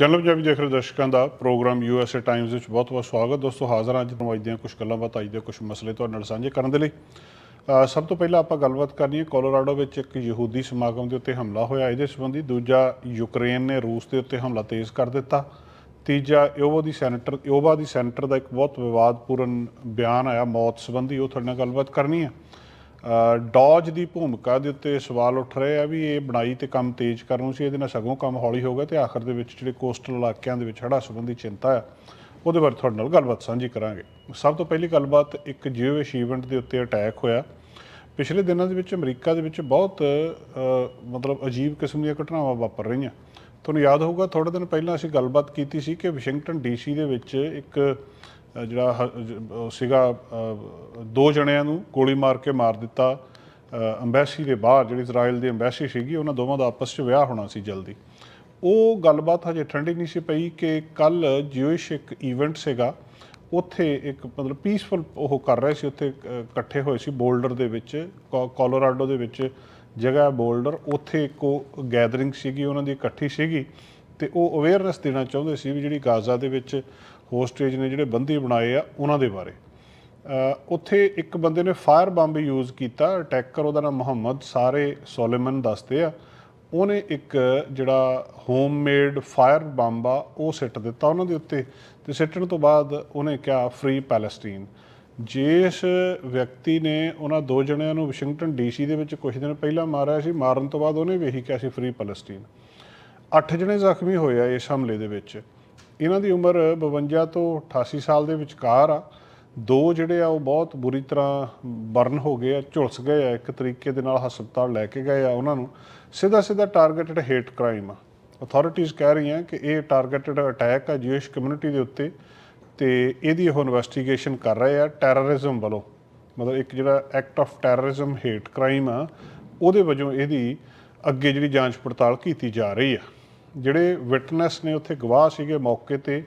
Channel Punjabi ਦੇਖ ਰਹੇ ਦਰਸ਼ਕਾਂ ਦਾ ਪ੍ਰੋਗਰਾਮ ਯੂਐਸਏ ਟਾਈਮਜ਼ ਵਿੱਚ ਬਹੁਤ-ਬਹੁਤ ਸਵਾਗਤ ਦੋਸਤੋ, ਹਾਜ਼ਰ ਹਾਂ ਅੱਜ ਨੂੰ ਅੱਜ ਦੀਆਂ ਕੁਝ ਗੱਲਾਂ ਬਾਤਾਂ, ਅੱਜ ਦੇ ਕੁਝ ਮਸਲੇ ਤੁਹਾਡੇ ਨਾਲ ਸਾਂਝੇ ਕਰਨ ਦੇ ਲਈ। ਸਭ ਤੋਂ ਪਹਿਲਾਂ ਆਪਾਂ ਗੱਲਬਾਤ ਕਰਨੀ ਹੈ ਕੋਲੋਰਾਡੋ ਵਿੱਚ ਇੱਕ ਯਹੂਦੀ ਸਮਾਗਮ ਦੇ ਉੱਤੇ ਹਮਲਾ ਹੋਇਆ। ਇਹਦੇ ਸੰਬੰਧੀ ਦੂਜਾ ਯੂਕਰੇਨ ਨੇ ਰੂਸ ਦੇ ਉੱਤੇ ਹਮਲਾ ਤੇਜ਼ ਕਰ ਦਿੱਤਾ। ਤੀਜਾ, ਯੋਵਾ ਦੀ ਸੈਨੇਟਰ, ਯੋਵਾ ਦੀ ਸੈਨੇਟਰ ਦਾ ਇੱਕ ਬਹੁਤ ਵਿਵਾਦਪੂਰਨ ਬਿਆਨ ਆਇਆ। ਮੌਤ ਸੰਬੰਧੀ ਉਹ ਤੁਹਾਡੇ ਨਾਲ ਗੱਲਬਾਤ ਕਰਨੀ ਹੈ। ਡੌਜ ਦੀ ਭੂਮਿਕਾ ਦੇ ਉੱਤੇ ਸਵਾਲ ਉੱਠ ਰਹੇ ਆ ਵੀ ਇਹ ਬਣਾਈ ਤੇ ਕੰਮ ਤੇਜ਼ ਕਰਨ ਸੀ, ਇਹਦੇ ਨਾਲ ਸਗੋਂ ਕੰਮ ਹੌਲੀ ਹੋ ਗਿਆ ਤੇ ਆਖਰ ਦੇ ਵਿੱਚ ਜਿਹੜੇ ਕੋਸਟਲ ਇਲਾਕਿਆਂ ਦੇ ਵਿੱਚ ਹੜ੍ਹਾਂ ਸੰਬੰਧੀ ਚਿੰਤਾ ਆ, ਉਹਦੇ ਬਾਰੇ ਤੁਹਾਡੇ ਨਾਲ ਗੱਲਬਾਤ ਸਾਂਝੀ ਕਰਾਂਗੇ। ਸਭ ਤੋਂ ਪਹਿਲੀ ਗੱਲਬਾਤ ਇੱਕ ਜਿਓ ਇਵੈਂਟ ਦੇ ਉੱਤੇ ਅਟੈਕ ਹੋਇਆ। ਪਿਛਲੇ ਦਿਨਾਂ ਦੇ ਵਿੱਚ ਅਮਰੀਕਾ ਦੇ ਵਿੱਚ ਬਹੁਤ ਮਤਲਬ ਅਜੀਬ ਕਿਸਮ ਦੀਆਂ ਘਟਨਾਵਾਂ ਵਾਪਰ ਰਹੀਆਂ। ਤੁਹਾਨੂੰ ਯਾਦ ਹੋਊਗਾ ਥੋੜੇ ਦਿਨ ਪਹਿਲਾਂ ਅਸੀਂ ਗੱਲਬਾਤ ਕੀਤੀ ਸੀ ਕਿ ਵਾਸ਼ਿੰਗਟਨ ਡੀਸੀ ਦੇ ਵਿੱਚ ਇੱਕ ਜਿਹੜਾ ਹ- ਜ- ਉਹ ਸੀਗਾ ਅ, ਦੋ ਜਣਿਆਂ ਨੂੰ ਗੋਲੀ ਮਾਰ ਕੇ ਮਾਰ ਦਿੱਤਾ। ਅੰਬੈਸੀ ਦੇ ਬਾਹਰ ਜਿਹੜੀ ਇਜ਼ਰਾਈਲ ਦੀ ਅੰਬੈਸੀ ਸੀਗੀ ਉਹਨਾਂ ਦੋਵਾਂ ਦਾ ਆਪਸ 'ਚ ਵਿਆਹ ਹੋਣਾ ਸੀ ਜਲਦੀ। ਉਹ ਗੱਲਬਾਤ ਹਜੇ ਠੰਡੀ ਨਹੀਂ ਸੀ ਪਈ ਕਿ ਕੱਲ ਜਿਊਇਸ਼ ਇੱਕ ਇਵੈਂਟ ਸੀਗਾ। ਉੱਥੇ ਇੱਕ ਮਤਲਬ ਪੀਸਫੁਲ ਉਹ ਕਰ ਰਹੇ ਸੀ ਉੱਥੇ ਅ, ਇਕੱਠੇ ਹੋਏ ਸੀ ਬੋਲਡਰ ਦੇ ਵਿੱਚ ਕੋ- ਕੋਲੋਰਾਡੋ ਦੇ ਵਿੱਚ ਜਗ੍ਹਾ ਹੈ ਬੋਲਡਰ। ਉੱਥੇ ਇੱਕ ਉਹ ਗੈਦਰਿੰਗ ਸੀਗੀ ਉਹਨਾਂ ਦੀ ਇਕੱਠੀ ਸੀਗੀ। ਤੇ ਉਹ ਅਵੇਅਰਨੈਸ ਦੇਣਾ ਚਾਹੁੰਦੇ ਸੀ ਵੀ ਜਿਹੜੀ ਗਾਜ਼ਾ ਦੇ ਵਿੱਚ ਹੋਸਟੇਜ ਨੇ ਜਿਹੜੇ ਬੰਦੀ ਬਣਾਏ ਆ, ਉਹਨਾਂ ਦੇ ਬਾਰੇ। ਉੱਥੇ ਇੱਕ ਬੰਦੇ ਨੇ ਫਾਇਰ ਬੰਬ ਯੂਜ਼ ਕੀਤਾ, ਅਟੈਕਰ, ਉਹਦਾ ਨਾਮ ਮੁਹੰਮਦ, ਸਾਰੇ ਸੋਲੇਮਨ ਦੱਸਦੇ ਆ। ਉਹਨੇ ਇੱਕ ਜਿਹੜਾ ਹੋਮਮੇਡ ਫਾਇਰ ਬੰਬ ਆ, ਉਹ ਸਿੱਟ ਦਿੱਤਾ ਉਹਨਾਂ ਦੇ ਉੱਤੇ ਤੇ ਸਿੱਟਣ ਤੋਂ ਬਾਅਦ ਉਹਨੇ ਕਿਹਾ, ਫ੍ਰੀ ਪੈਲਸਟੀਨ। ਜਿਸ ਵਿਅਕਤੀ ਨੇ ਉਹਨਾਂ ਦੋ ਜਣਿਆਂ ਨੂੰ ਵਾਸ਼ਿੰਗਟਨ ਡੀਸੀ ਦੇ ਵਿੱਚ ਕੁਝ ਦਿਨ ਪਹਿਲਾਂ ਮਾਰਿਆ ਸੀ, ਮਾਰਨ ਤੋਂ ਬਾਅਦ ਉਹਨੇ ਵੀ ਇਹੀ ਕਿਹਾ ਸੀ ਫ੍ਰੀ ਪੈਲਸਟੀਨ। ਅੱਠ ਜਣੇ ਜ਼ਖਮੀ ਹੋਏ ਆ ਇਸ ਹਮਲੇ ਦੇ ਵਿੱਚ। ਇਹਨਾਂ ਦੀ ਉਮਰ 52 ਤੋਂ 88 ਸਾਲ ਦੇ ਵਿਚਕਾਰ ਆ। ਦੋ ਜਿਹੜੇ ਆ, ਉਹ ਬਹੁਤ ਬੁਰੀ ਤਰ੍ਹਾਂ ਬਰਨ ਹੋ ਗਏ ਆ, ਝੁਲਸ ਗਏ ਆ, ਇੱਕ ਤਰੀਕੇ ਦੇ ਨਾਲ ਹਸਪਤਾਲ ਲੈ ਕੇ ਗਏ ਆ ਉਹਨਾਂ ਨੂੰ। ਸਿੱਧਾ ਸਿੱਧਾ ਟਾਰਗੇਟਡ ਹੇਟ ਕ੍ਰਾਈਮ ਆ। ਅਥਾਰਟੀਆਂ ਕਹਿ ਰਹੀਆਂ ਕਿ ਇਹ ਟਾਰਗੇਟਡ ਅਟੈਕ ਆ ਜੂਇਸ਼ ਕਮਿਊਨਿਟੀ ਦੇ ਉੱਤੇ ਤੇ ਇਹਦੀ ਉਹ ਇਨਵੈਸਟੀਗੇਸ਼ਨ ਕਰ ਰਹੇ ਆ ਟੈਰਰਿਜ਼ਮ ਵੱਲੋਂ। ਮਤਲਬ ਇੱਕ ਜਿਹੜਾ act of terrorism hate crime ਆ, ਉਹਦੇ ਵਜੋਂ ਇਹਦੀ ਅੱਗੇ ਜਿਹੜੀ ਜਾਂਚ ਪੜਤਾਲ ਕੀਤੀ ਜਾ ਰਹੀ ਆ। ਜਿਹੜੇ ਵਿਟਨੈਸ ਨੇ ਉੱਥੇ ਗਵਾਹ ਸੀਗੇ ਮੌਕੇ ਤੇ,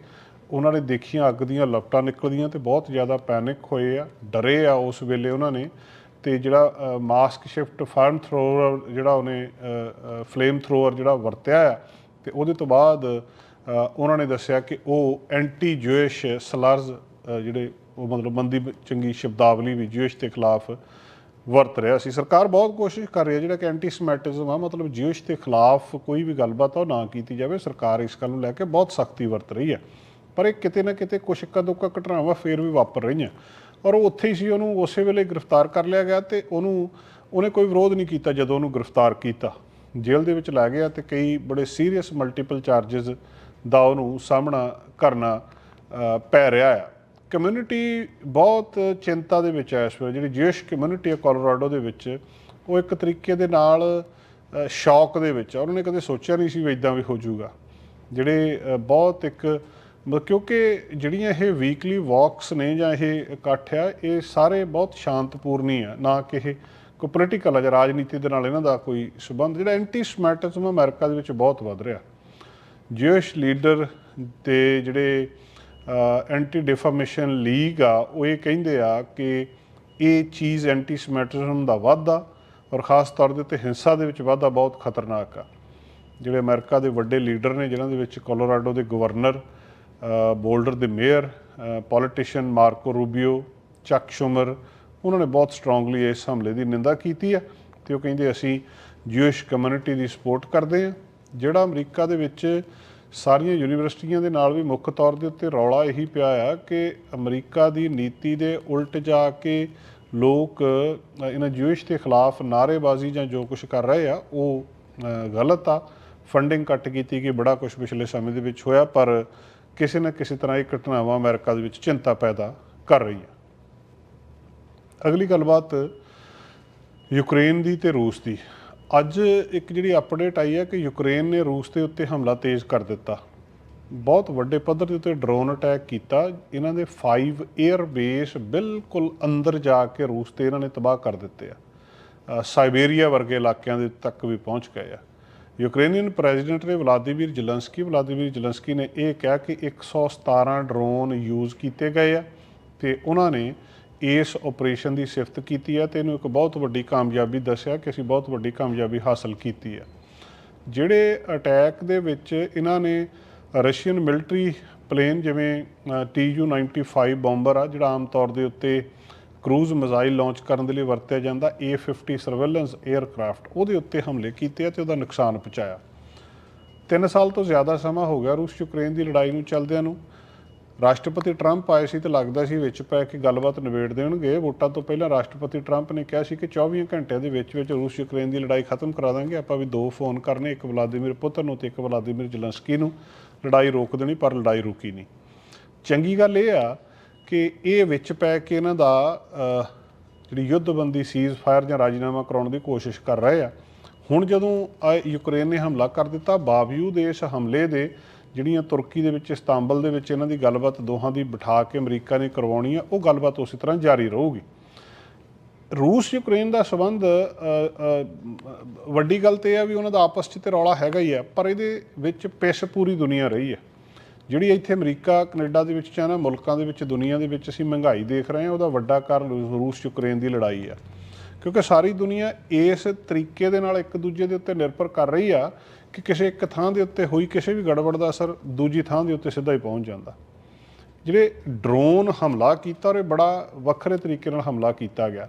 ਉਹਨਾਂ ਨੇ ਦੇਖੀਆਂ ਅੱਗ ਦੀਆਂ ਲਪਟਾਂ ਨਿਕਲਦੀਆਂ ਤੇ ਬਹੁਤ ਜ਼ਿਆਦਾ ਪੈਨਿਕ ਹੋਏ ਆ, ਡਰੇ ਆ ਉਸ ਵੇਲੇ ਉਹਨਾਂ ਨੇ ਤੇ ਜਿਹੜਾ ਮਾਸਕ ਸ਼ਿਫਟ ਫਾਰਮ ਥਰੋਅਰ ਜਿਹੜਾ ਉਹਨੇ ਫਲੇਮ ਥਰੋਅਰ ਜਿਹੜਾ ਵਰਤਿਆ ਆ ਤੇ ਉਹਦੇ ਤੋਂ ਬਾਅਦ ਉਹਨਾਂ ਨੇ ਦੱਸਿਆ ਕਿ ਉਹ ਐਂਟੀ ਜੂਇਸ਼ ਸਲਰਜ਼ ਜਿਹੜੇ ਉਹ ਮਤਲਬ ਮੰਦੀ, ਚੰਗੀ ਸ਼ਬਦਾਵਲੀ ਵੀ ਜੂਇਸ਼ ਦੇ ਖਿਲਾਫ ਵਰਤ ਰਿਹਾ ਸੀ। ਸਰਕਾਰ ਬਹੁਤ ਕੋਸ਼ਿਸ਼ ਕਰ ਰਹੀ ਹੈ, ਜਿਹੜਾ ਕਿ ਐਂਟੀ ਸਮੈਟਿਜ਼ਮ ਆ, ਮਤਲਬ ਜੂਇਸ਼ ਦੇ ਖਿਲਾਫ ਕੋਈ ਵੀ ਗੱਲਬਾਤ ਉਹ ਨਾ ਕੀਤੀ ਜਾਵੇ। ਸਰਕਾਰ ਇਸ ਗੱਲ ਨੂੰ ਲੈ ਕੇ ਬਹੁਤ ਸਖਤੀ ਵਰਤ ਰਹੀ ਹੈ। ਪਰ ਇਹ ਕਿਤੇ ਨਾ ਕਿਤੇ ਕੁਛ ਇੱਕਾ ਦੁੱਕਾ ਘਟਨਾਵਾਂ ਫੇਰ ਵੀ ਵਾਪਰ ਰਹੀਆਂ। ਔਰ ਉਹ ਉੱਥੇ ਹੀ ਸੀ, ਉਹਨੂੰ ਉਸੇ ਵੇਲੇ ਗ੍ਰਿਫਤਾਰ ਕਰ ਲਿਆ ਗਿਆ ਤੇ ਉਹਨੂੰ, ਉਹਨੇ ਕੋਈ ਵਿਰੋਧ ਨਹੀਂ ਕੀਤਾ ਜਦੋਂ ਉਹਨੂੰ ਗ੍ਰਿਫਤਾਰ ਕੀਤਾ। ਜੇਲ੍ਹ ਦੇ ਵਿੱਚ ਲੈ ਗਿਆ ਤੇ ਕਈ ਬੜੇ ਸੀਰੀਅਸ ਮਲਟੀਪਲ ਚਾਰजेस ਦਾ ਉਹਨੂੰ ਸਾਹਮਣਾ ਕਰਨਾ ਪੈ ਰਿਹਾ ਆ। ਕਮਿਊਨਿਟੀ ਬਹੁਤ ਚਿੰਤਾ ਦੇ ਵਿੱਚ ਹੈ ਇਸ ਵੇਲੇ। ਜਿਹੜੀ ਜੇਸ਼ ਕਮਿਊਨਿਟੀ ਹੈ ਕੋਲੋਰਾਡੋ ਦੇ ਵਿੱਚ, ਉਹ ਇੱਕ ਤਰੀਕੇ ਦੇ ਨਾਲ ਸ਼ੌਕ ਦੇ ਵਿੱਚ ਆ। ਉਹਨਾਂ ਨੇ ਕਦੇ ਸੋਚਿਆ ਨਹੀਂ ਸੀ ਵੀ ਇਦਾਂ ਵੀ ਹੋ ਜਾਊਗਾ। ਜਿਹੜੇ ਬਹੁਤ ਇੱਕ ਕਿਉਂਕਿ ਜਿਹੜੀਆਂ ਇਹ ਵੀਕਲੀ ਵਾਕਸ ਨੇ ਜਾਂ ਇਹ ਇਕੱਠ ਆ, ਇਹ ਸਾਰੇ ਬਹੁਤ ਸ਼ਾਂਤਪੂਰਨੀ ਆ। ਨਾ ਕਿ ਇਹ ਕੋਈ ਪੋਲੀਟੀਕਲ ਆ ਜਾਂ ਰਾਜਨੀਤੀ ਦੇ ਨਾਲ ਇਹਨਾਂ ਦਾ ਕੋਈ ਸਬੰਧ। ਜਿਹੜਾ ਐਂਟੀ ਸਮੈਟਿਜ਼ਮ ਅਮਰੀਕਾ ਦੇ ਵਿੱਚ ਬਹੁਤ ਵੱਧ ਰਿਹਾ। ਜਿਊਸ਼ ਲੀਡਰ ਤੇ ਜਿਹੜੇ ਐਂਟੀ ਡਿਫਾਮੇਸ਼ਨ ਲੀਗ ਆ, ਉਹ ਇਹ ਕਹਿੰਦੇ ਆ ਕਿ ਇਹ ਚੀਜ਼ ਐਂਟੀ ਸਮੈਟਿਜ਼ਮ ਦਾ ਵਾਧਾ ਔਰ ਖਾਸ ਤੌਰ ਦੇ ਉੱਤੇ ਹਿੰਸਾ ਦੇ ਵਿੱਚ ਵਾਧਾ ਬਹੁਤ ਖਤਰਨਾਕ ਆ। ਜਿਹੜੇ ਅਮਰੀਕਾ ਦੇ ਵੱਡੇ ਲੀਡਰ ਨੇ, ਜਿਨ੍ਹਾਂ ਦੇ ਵਿੱਚ ਕੋਲੋਰਾਡੋ ਦੇ ਗਵਰਨਰ ਬੋਲਡਰ ਦੇ mayor politician Marco Rubio, Chuck Schumer, ਉਹਨਾਂ ਨੇ ਬਹੁਤ ਸਟਰੋਂਗਲੀ ਇਸ ਹਮਲੇ ਦੀ ਨਿੰਦਾ ਕੀਤੀ ਆ ਤੇ ਉਹ ਕਹਿੰਦੇ, ਅਸੀਂ ਜੂਇਸ਼ ਕਮਿਊਨਿਟੀ ਦੀ ਸਪੋਰਟ ਕਰਦੇ ਹਾਂ, ਜਿਹੜਾ ਅਮਰੀਕਾ ਦੇ ਵਿੱਚ ਸਾਰੀਆਂ ਯੂਨੀਵਰਸਿਟੀਆਂ ਦੇ ਨਾਲ ਵੀ ਮੁੱਖ ਤੌਰ ਦੇ ਉੱਤੇ ਰੌਲਾ ਇਹੀ ਪਿਆ ਆ ਕਿ ਅਮਰੀਕਾ ਦੀ ਨੀਤੀ ਦੇ ਉਲਟ ਜਾ ਕੇ ਲੋਕ ਇਹਨਾਂ ਜੂਇਸ਼ ਦੇ ਖਿਲਾਫ ਨਾਅਰੇਬਾਜ਼ੀ ਜਾਂ ਜੋ ਕੁਝ ਕਰ ਰਹੇ ਆ, ਉਹ ਗਲਤ ਆ। ਫੰਡਿੰਗ ਕੱਟ ਕੀਤੀ ਕਿ ਬੜਾ ਕੁਝ ਪਿਛਲੇ ਸਮੇਂ ਦੇ ਵਿੱਚ ਹੋਇਆ, ਪਰ ਕਿਸੇ ਨਾ ਕਿਸੇ ਤਰ੍ਹਾਂ ਇਹ ਘਟਨਾਵਾਂ ਅਮਰੀਕਾ ਦੇ ਵਿੱਚ ਚਿੰਤਾ ਪੈਦਾ ਕਰ ਰਹੀ ਹੈ ਅਗਲੀ ਗੱਲਬਾਤ ਯੂਕਰੇਨ ਦੀ ਤੇ ਰੂਸ ਦੀ। ਅੱਜ ਇੱਕ ਜਿਹੜੀ ਅਪਡੇਟ ਆਈ ਹੈ ਕਿ ਯੂਕਰੇਨ ਨੇ ਰੂਸ ਦੇ ਉੱਤੇ ਹਮਲਾ ਤੇਜ਼ ਕਰ ਦਿੱਤਾ। ਬਹੁਤ ਵੱਡੇ ਪੱਧਰ ਦੇ ਉੱਤੇ ਡਰੋਨ ਅਟੈਕ ਕੀਤਾ। ਇਹਨਾਂ ਦੇ 5 에ਅਰ ਬੇਸ ਬਿਲਕੁਲ ਅੰਦਰ ਜਾ ਕੇ ਰੂਸ ਤੇ ਇਹਨਾਂ ਨੇ ਤਬਾਹ ਕਰ ਦਿੱਤੇ ਆ। ਸਾਈਬੇਰੀਆ ਵਰਗੇ ਇਲਾਕਿਆਂ ਦੇ ਤੱਕ ਵੀ ਪਹੁੰਚ ਗਏ ਆ। ਯੂਕਰੇਨੀਅਨ ਪ੍ਰੈਜ਼ੀਡੈਂਟ ਨੇ ਵਲਾਦੀਮੀਰ ਜ਼ੈਲੈਂਸਕੀ ਵਲਾਦੀਮੀਰ ਜ਼ੈਲੈਂਸਕੀ ਨੇ ਇਹ ਕਿਹਾ ਕਿ 117 ਡਰੋਨ ਯੂਜ਼ ਕੀਤੇ ਗਏ ਆ ਤੇ ਉਹਨਾਂ ਨੇ ਇਸ ਆਪਰੇਸ਼ਨ ਦੀ ਸਿਫਤ ਕੀਤੀ ਹੈ ਤੇ ਇਹਨੂੰ ਇੱਕ ਬਹੁਤ ਵੱਡੀ ਕਾਮਯਾਬੀ ਦੱਸਿਆ ਕਿ ਅਸੀਂ ਬਹੁਤ ਵੱਡੀ ਕਾਮਯਾਬੀ ਹਾਸਲ ਕੀਤੀ ਹੈ। ਜਿਹੜੇ ਅਟੈਕ ਦੇ ਵਿੱਚ ਇਹਨਾਂ ਨੇ ਰਸ਼ੀਅਨ ਮਿਲਟਰੀ ਪਲੇਨ ਜਿਵੇਂ TU95 ਬੰਬਰ ਆ, ਜਿਹੜਾ ਆਮ ਤੌਰ ਦੇ ਉੱਤੇ ਕਰੂਜ਼ ਮਿਜ਼ਾਈਲ ਲਾਂਚ ਕਰਨ ਦੇ ਲਈ ਵਰਤਿਆ ਜਾਂਦਾ A50 ਸਰਵੇਲੈਂਸ 에ਅਰਕ੍ਰਾਫਟ ਉਹਦੇ ਉੱਤੇ ਹਮਲੇ ਕੀਤੇ ਆ ਤੇ ਉਹਦਾ ਨੁਕਸਾਨ ਪਹੁੰਚਾਇਆ। 3 ਸਾਲ ਤੋਂ ਜ਼ਿਆਦਾ ਸਮਾਂ ਹੋ ਗਿਆ ਰੂਸ ਯੂਕਰੇਨ ਦੀ ਲੜਾਈ ਨੂੰ ਚੱਲਦਿਆਂ ਨੂੰ। ਰਾਸ਼ਟਰਪਤੀ ਟਰੰਪ ਆਏ ਸੀ ਤੇ ਲੱਗਦਾ ਸੀ ਵਿੱਚ ਪੈ ਕੇ ਗੱਲਬਾਤ ਨਿਬੇੜ ਦੇਣਗੇ। ਵੋਟਾਂ ਤੋਂ ਪਹਿਲਾਂ ਰਾਸ਼ਟਰਪਤੀ ਟਰੰਪ ਨੇ ਕਿਹਾ ਸੀ ਕਿ 24 ਘੰਟਿਆਂ ਦੇ ਵਿੱਚ ਵਿੱਚ ਰੂਸ ਯੂਕਰੇਨ ਦੀ ਲੜਾਈ ਖਤਮ ਕਰਾ ਦਾਂਗੇ। ਆਪਾਂ ਵੀ ਦੋ ਫੋਨ ਕਰਨੇ, ਇੱਕ ਵਲਾਦੀਮੀਰ ਪੁਤਨ ਨੂੰ ਤੇ ਇੱਕ ਵਲਾਦੀਮੀਰ ਜ਼ਲੰਸਕੀ ਨੂੰ। ਲੜਾਈ ਰੋਕ ਦੇਣੀ, ਪਰ ਲੜਾਈ ਰੁਕੀ ਨਹੀਂ। ਚੰਗੀ ਗੱਲ ਇਹ ਆ ਕਿ ਇਹ ਵਿੱਚ ਪੈ ਕੇ ਇਹਨਾਂ ਦਾ ਜਿਹੜੀ ਯੁੱਧਬੰਦੀ ਸੀਜ਼ ਫਾਇਰ ਜਾਂ ਰਾਜੀਨਾਮਾ ਕਰਾਉਣ ਦੀ ਕੋਸ਼ਿਸ਼ ਕਰ ਰਹੇ ਆ। ਹੁਣ ਜਦੋਂ ਯੂਕਰੇਨ ਨੇ ਹਮਲਾ ਕਰ ਦਿੱਤਾ, ਬਾਵਜੂਦ ਇਸ ਹਮਲੇ ਦੇ ਜਿਹੜੀਆਂ ਤੁਰਕੀ ਦੇ ਵਿੱਚ, ਇਸਤਾਂਬਲ ਦੇ ਵਿੱਚ ਇਹਨਾਂ ਦੀ ਗੱਲਬਾਤ ਦੋਹਾਂ ਦੀ ਬਿਠਾ ਕੇ ਅਮਰੀਕਾ ਨੇ ਕਰਵਾਉਣੀ ਆ, ਉਹ ਗੱਲਬਾਤ ਉਸੇ ਤਰ੍ਹਾਂ ਜਾਰੀ ਰਹੂਗੀ। ਰੂਸ ਯੂਕਰੇਨ ਦਾ ਸਬੰਧ ਵੱਡੀ ਗੱਲ ਤੇ ਇਹ ਆ ਵੀ ਉਹਨਾਂ ਦਾ ਆਪਸ 'ਚ ਤੇ ਰੌਲਾ ਹੈਗਾ ਹੀ ਆ, ਪਰ ਇਹਦੇ ਵਿੱਚ ਪਿਸ ਪੂਰੀ ਦੁਨੀਆ ਰਹੀ ਹੈ ਜਿਹੜੀ ਇੱਥੇ ਅਮਰੀਕਾ, ਕੈਨੇਡਾ ਦੇ ਵਿੱਚ ਚਾਹਨਾ ਮੁਲਕਾਂ ਦੇ ਵਿੱਚ, ਦੁਨੀਆ ਦੇ ਵਿੱਚ ਅਸੀਂ ਮਹਿੰਗਾਈ ਦੇਖ ਰਹੇ ਹਾਂ, ਉਹਦਾ ਵੱਡਾ ਕਾਰਨ ਰੂਸ ਯੂਕਰੇਨ ਦੀ ਲੜਾਈ ਆ। ਕਿਉਂਕਿ ਸਾਰੀ ਦੁਨੀਆ ਇਸ ਤਰੀਕੇ ਦੇ ਨਾਲ ਇੱਕ ਦੂਜੇ ਦੇ ਉੱਤੇ ਨਿਰਭਰ ਕਰ ਰਹੀ ਆ ਕਿ ਕਿਸੇ ਇੱਕ ਥਾਂ ਦੇ ਉੱਤੇ ਹੋਈ ਕਿਸੇ ਵੀ ਗੜਬੜ ਦਾ ਅਸਰ ਦੂਜੀ ਥਾਂ ਦੇ ਉੱਤੇ ਸਿੱਧਾ ਹੀ ਪਹੁੰਚ ਜਾਂਦਾ। ਜਿਹੜੇ ਡਰੋਨ ਹਮਲਾ ਕੀਤਾ ਔਰ ਇਹ ਬੜਾ ਵੱਖਰੇ ਤਰੀਕੇ ਨਾਲ ਹਮਲਾ ਕੀਤਾ ਗਿਆ।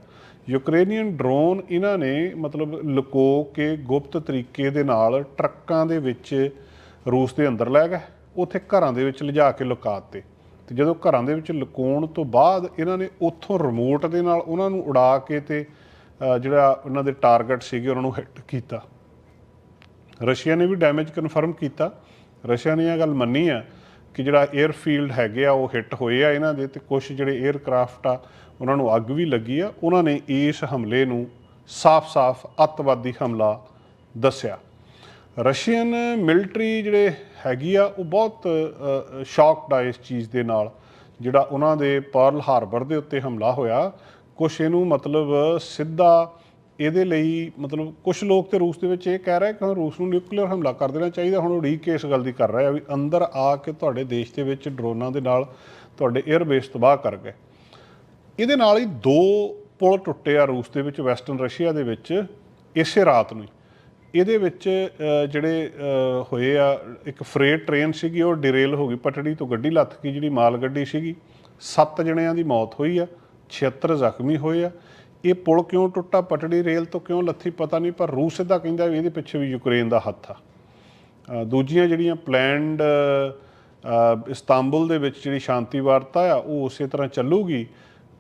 ਯੂਕਰੇਨੀਅਨ ਡਰੋਨ ਇਹਨਾਂ ਨੇ ਮਤਲਬ ਲੁਕੋ ਕੇ ਗੁਪਤ ਤਰੀਕੇ ਦੇ ਨਾਲ ਟਰੱਕਾਂ ਦੇ ਵਿੱਚ ਰੂਸ ਦੇ ਅੰਦਰ ਲੈ ਗਏ, ਉੱਥੇ ਘਰਾਂ ਦੇ ਵਿੱਚ ਲਿਜਾ ਕੇ ਲੁਕਾ ਦਿੱਤੇ। ਤੇ ਜਦੋਂ ਘਰਾਂ ਦੇ ਵਿੱਚ ਲੁਕਾਉਣ ਤੋਂ ਬਾਅਦ ਇਹਨਾਂ ਨੇ ਉੱਥੋਂ ਰਿਮੋਟ ਦੇ ਨਾਲ ਉਹਨਾਂ ਨੂੰ ਉਡਾ ਕੇ ਤੇ ਜਿਹੜਾ ਉਹਨਾਂ ਦੇ ਟਾਰਗੇਟ ਸੀਗੇ ਉਹਨਾਂ ਨੂੰ ਹਿੱਟ ਕੀਤਾ। ਰਸ਼ੀਆ ਨੇ ਵੀ ਡੈਮੇਜ ਕਨਫਰਮ ਕੀਤਾ। ਰਸ਼ੀਆ ਨੇ ਇਹ ਗੱਲ ਮੰਨੀ ਆ ਕਿ ਜਿਹੜਾ 에ਅਰਫੀਲਡ ਹੈਗੇ ਆ, ਉਹ ਹਿੱਟ ਹੋਏ ਆ ਇਹਨਾਂ ਦੇ ਤੇ ਕੁਝ ਜਿਹੜੇ 에ਅਰਕ੍ਰਾਫਟ ਆ, ਉਹਨਾਂ ਨੂੰ ਅੱਗ ਵੀ ਲੱਗੀ ਆ। ਉਹਨਾਂ ਨੇ ਇਸ ਹਮਲੇ ਨੂੰ ਸਾਫ਼-ਸਾਫ਼ ਅੱਤਵਾਦੀ ਹਮਲਾ ਦੱਸਿਆ। ਰਸ਼ੀਅਨ ਮਿਲਟਰੀ ਜਿਹੜੇ ਹੈਗੀ ਆ, ਉਹ ਬਹੁਤ ਸ਼ੌਕਡ ਆ ਇਸ ਚੀਜ਼ ਦੇ ਨਾਲ। ਜਿਹੜਾ ਉਹਨਾਂ ਦੇ ਪਰਲ ਹਾਰਬਰ ਦੇ ਉੱਤੇ ਹਮਲਾ ਹੋਇਆ, ਕੁਛ ਇਹਨੂੰ ਮਤਲਬ ਸਿੱਧਾ ਇਹਦੇ ਲਈ ਮਤਲਬ ਕੁਝ ਲੋਕ ਤੇ ਰੂਸ ਦੇ ਵਿੱਚ ਇਹ ਕਹਿ ਰਹੇ ਕਿ ਹੁਣ ਰੂਸ ਨੂੰ ਨਿਊਕਲੀਅਰ ਹਮਲਾ ਕਰ ਦੇਣਾ ਚਾਹੀਦਾ, ਹੁਣ ਉਡੀਕ ਇਸ ਗੱਲ ਦੀ ਕਰ ਰਿਹਾ ਵੀ ਅੰਦਰ ਆ ਕੇ ਤੁਹਾਡੇ ਦੇਸ਼ ਦੇ ਵਿੱਚ ਡਰੋਨਾਂ ਦੇ ਨਾਲ ਤੁਹਾਡੇ 에ਅਰਬੇਸ ਤਬਾਹ ਕਰ ਗਏ। ਇਹਦੇ ਨਾਲ ਹੀ ਦੋ ਪੁਲ ਟੁੱਟੇ ਆ ਰੂਸ ਦੇ ਵਿੱਚ, ਵੈਸਟਰਨ ਰਸ਼ੀਆ ਦੇ ਵਿੱਚ, ਇਸੇ ਰਾਤ ਨੂੰ ਹੀ। ਇਹਦੇ ਵਿੱਚ ਜਿਹੜੇ ਹੋਏ ਆ, ਇੱਕ ਫਰੇਟ ਟ੍ਰੇਨ ਸੀਗੀ, ਉਹ ਡਿਰੇਲ ਹੋ ਗਈ, ਪਟੜੀ ਤੋਂ ਗੱਡੀ ਲੱਥ ਗਈ, ਜਿਹੜੀ ਮਾਲ ਗੱਡੀ ਸੀਗੀ। ਸੱਤ ਜਣਿਆਂ ਦੀ ਮੌਤ ਹੋਈ ਆ 76 ਜ਼ਖਮੀ ਹੋਏ ਆ। ਇਹ ਪੁਲ ਕਿਉਂ ਟੁੱਟਾ? ਪਟੜੀ ਰੇਲ ਤੋਂ ਕਿਉਂ ਲੱਥੀ? ਪਤਾ ਨਹੀਂ, ਪਰ ਰੂਸ ਸਿੱਧਾ ਕਹਿੰਦਾ ਵੀ ਇਹਦੇ ਪਿੱਛੇ ਵੀ ਯੂਕਰੇਨ ਦਾ ਹੱਥ ਆ। ਦੂਜੀਆਂ ਜਿਹੜੀਆਂ ਪਲੈਨਡ ਇਸਤਾਂਬੁਲ ਦੇ ਵਿੱਚ ਜਿਹੜੀ ਸ਼ਾਂਤੀ ਵਾਰਤਾ ਆ, ਉਹ ਉਸੇ ਤਰ੍ਹਾਂ ਚੱਲੂਗੀ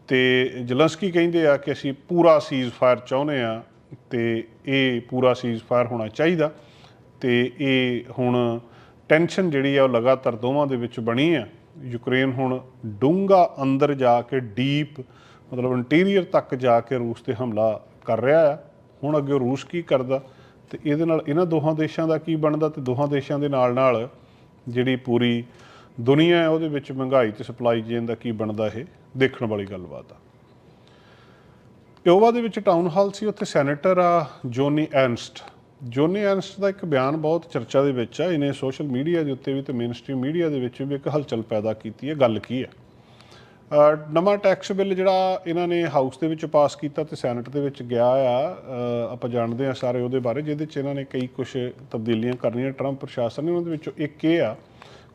ਤੇ ਜਲੰਸਕੀ ਕਹਿੰਦੇ ਆ ਕਿ ਅਸੀਂ ਪੂਰਾ ਸੀਜ਼ ਫਾਇਰ ਚਾਹੁੰਦੇ ਆ ਤੇ ਇਹ ਪੂਰਾ ਸੀਜ਼ ਫਾਇਰ ਹੋਣਾ ਚਾਹੀਦਾ ਤੇ ਇਹ ਹੁਣ ਟੈਨਸ਼ਨ ਜਿਹੜੀ ਆ ਉਹ ਲਗਾਤਾਰ ਦੋਵਾਂ ਦੇ ਵਿੱਚ ਬਣੀ ਆ। ਯੂਕਰੇਨ ਹੁਣ ਡੂੰਘਾ ਅੰਦਰ ਜਾ ਕੇ ਡੀਪ ਮਤਲਬ ਇੰਟੀਰੀਅਰ ਤੱਕ ਜਾ ਕੇ ਰੂਸ ਤੇ ਹਮਲਾ ਕਰ ਰਿਹਾ ਆ। ਹੁਣ ਅੱਗੇ ਰੂਸ ਕੀ ਕਰਦਾ ਤੇ ਇਹਦੇ ਨਾਲ ਇਹਨਾਂ ਦੋਹਾਂ ਦੇਸ਼ਾਂ ਦਾ ਕੀ ਬਣਦਾ ਤੇ ਦੋਹਾਂ ਦੇਸ਼ਾਂ ਦੇ ਨਾਲ ਨਾਲ ਜਿਹੜੀ ਪੂਰੀ ਦੁਨੀਆ ਹੈ ਉਹਦੇ ਵਿੱਚ ਮਹਿੰਗਾਈ ਤੇ ਸਪਲਾਈ ਚੇਨ ਦਾ ਕੀ ਬਣਦਾ ਇਹ ਦੇਖਣ ਵਾਲੀ ਗੱਲਬਾਤ ਆ। ਇਓਵਾ ਦੇ ਵਿੱਚ ਟਾਊਨ ਹਾਲ ਸੀ, ਉੱਥੇ ਸੈਨੇਟਰ ਆ ਜੋਨੀ ਐਨਸਟ ਜੋਨੀ ਐਨਸਟ ਦਾ ਇੱਕ ਬਿਆਨ ਬਹੁਤ ਚਰਚਾ ਦੇ ਵਿੱਚ ਆ, ਇਹਨੇ ਸੋਸ਼ਲ ਮੀਡੀਆ ਦੇ ਉੱਤੇ ਵੀ ਤੇ ਮੇਨਸਟ੍ਰੀਮ ਮੀਡੀਆ ਦੇ ਵਿੱਚ ਵੀ ਇੱਕ ਹਲਚਲ ਪੈਦਾ ਕੀਤੀ ਹੈ, ਗੱਲ ਕੀ ਹੈ? ਨਵਾਂ ਟੈਕਸ ਬਿੱਲ ਜਿਹੜਾ ਇਹਨਾਂ ਨੇ ਹਾਊਸ ਦੇ ਵਿੱਚ ਪਾਸ ਕੀਤਾ ਤੇ ਸੈਨੇਟ ਦੇ ਵਿੱਚ ਗਿਆ ਆ ਆਪਾਂ ਜਾਣਦੇ ਆ ਸਾਰੇ ਉਹਦੇ ਬਾਰੇ, ਜਿਹਦੇ ਚ ਇਹਨਾਂ ਨੇ ਕਈ ਕੁਝ ਤਬਦੀਲੀਆਂ ਕਰਨੀਆਂ। ਟਰੰਪ ਪ੍ਰਸ਼ਾਸਨ ਨੇ ਉਹਨਾਂ ਦੇ ਵਿੱਚੋਂ ਇੱਕ ਇਹ ਆ